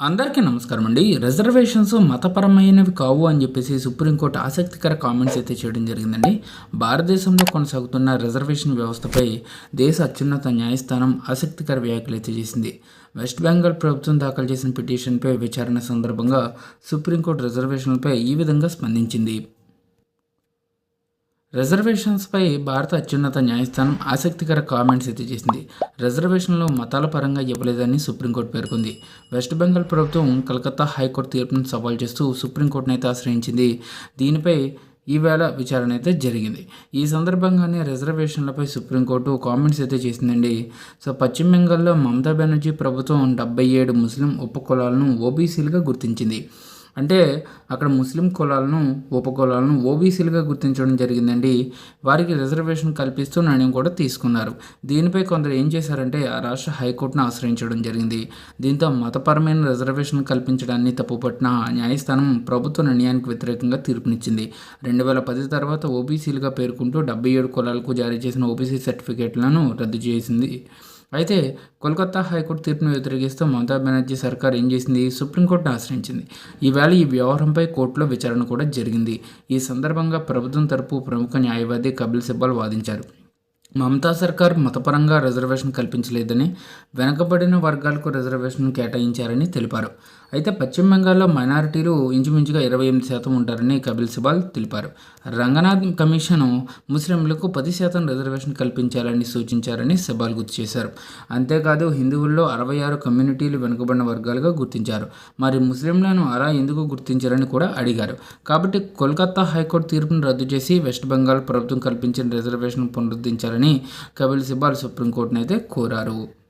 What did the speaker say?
అందరికీ నమస్కారం అండి రిజర్వేషన్స్ మతపరమైనవి కావు అని చెప్పేసి సుప్రీంకోర్టు ఆసక్తికర కామెంట్స్ అయితే చేయడం జరిగిందండి. భారతదేశంలో కొనసాగుతున్న రిజర్వేషన్ వ్యవస్థపై దేశ అత్యున్నత న్యాయస్థానం ఆసక్తికర వ్యాఖ్యలు అయితే చేసింది. వెస్ట్ బెంగాల్ ప్రభుత్వం దాఖలు చేసిన పిటిషన్పై విచారణ సందర్భంగా సుప్రీంకోర్టు రిజర్వేషన్లపై ఈ విధంగా స్పందించింది. రిజర్వేషన్స్పై భారత అత్యున్నత న్యాయస్థానం ఆసక్తికర కామెంట్స్ అయితే చేసింది. రిజర్వేషన్లు మతాల పరంగా ఇవ్వలేదని సుప్రీంకోర్టు పేర్కొంది. వెస్ట్ బెంగాల్ ప్రభుత్వం కలకత్తా హైకోర్టు తీర్పును సవాల్ చేస్తూ సుప్రీంకోర్టును అయితే ఆశ్రయించింది. దీనిపై ఈవేళ విచారణ అయితే జరిగింది. ఈ సందర్భంగానే రిజర్వేషన్లపై సుప్రీంకోర్టు కామెంట్స్ అయితే చేసిందండి. సో పశ్చిమ బెంగాల్లో మమతా బెనర్జీ ప్రభుత్వం డెబ్బై ఏడు ముస్లిం ఉపకులాలను ఓబీసీలుగా గుర్తించింది. అంటే అక్కడ ముస్లిం కులాలను ఉపకులాలను ఓబీసీలుగా గుర్తించడం జరిగిందండి. వారికి రిజర్వేషన్ కల్పిస్తూ నిర్ణయం కూడా తీసుకున్నారు. దీనిపై కొందరు ఏం చేశారంటే ఆ రాష్ట్ర హైకోర్టును ఆశ్రయించడం జరిగింది. దీంతో మతపరమైన రిజర్వేషన్ కల్పించడాన్ని తప్పుపట్టిన న్యాయస్థానం ప్రభుత్వ నిర్ణయానికి వ్యతిరేకంగా తీర్పునిచ్చింది. రెండు వేల పది తర్వాత ఓబీసీలుగా పేర్కొంటూ డెబ్బై ఏడు కులాలకు జారీ చేసిన ఓబీసీ సర్టిఫికేట్లను రద్దు చేసింది. అయితే కోల్కతా హైకోర్టు తీర్పును వ్యతిరేకిస్తూ మమతా బెనర్జీ సర్కార్ ఏం చేసింది? సుప్రీంకోర్టును ఆశ్రయించింది. ఈవేళ ఈ వ్యవహారంపై కోర్టులో విచారణ కూడా జరిగింది. ఈ సందర్భంగా ప్రభుత్వం తరపు ప్రముఖ న్యాయవాది కపిల్ సిబ్బల్ వాదించారు. మమతా సర్కార్ మతపరంగా రిజర్వేషన్ కల్పించలేదని వెనుకబడిన వర్గాలకు రిజర్వేషన్ కేటాయించారని తెలిపారు. అయితే పశ్చిమ బెంగాల్లో మైనారిటీలు ఇంచుమించుగా ఇరవై ఎనిమిది శాతం ఉంటారని కపిల్ సిబాల్ తెలిపారు. రంగనాథ్ కమిషన్ ముస్లింలకు పది శాతం రిజర్వేషన్ కల్పించాలని సూచించారని సిబాల్ గుర్తు చేశారు. అంతేకాదు హిందువుల్లో అరవై ఆరు కమ్యూనిటీలు వెనుకబడిన వర్గాలుగా గుర్తించారు. మరి ముస్లింలను అలా ఎందుకు గుర్తించారని కూడా అడిగారు. కాబట్టి కోల్కతా హైకోర్టు తీర్పును రద్దు చేసి వెస్ట్ బెంగాల్ ప్రభుత్వం కల్పించిన రిజర్వేషన్ పునరుద్ధరించాలని కపిల్ సిబాల్ సుప్రీంకోర్టును అయితే కోరారు.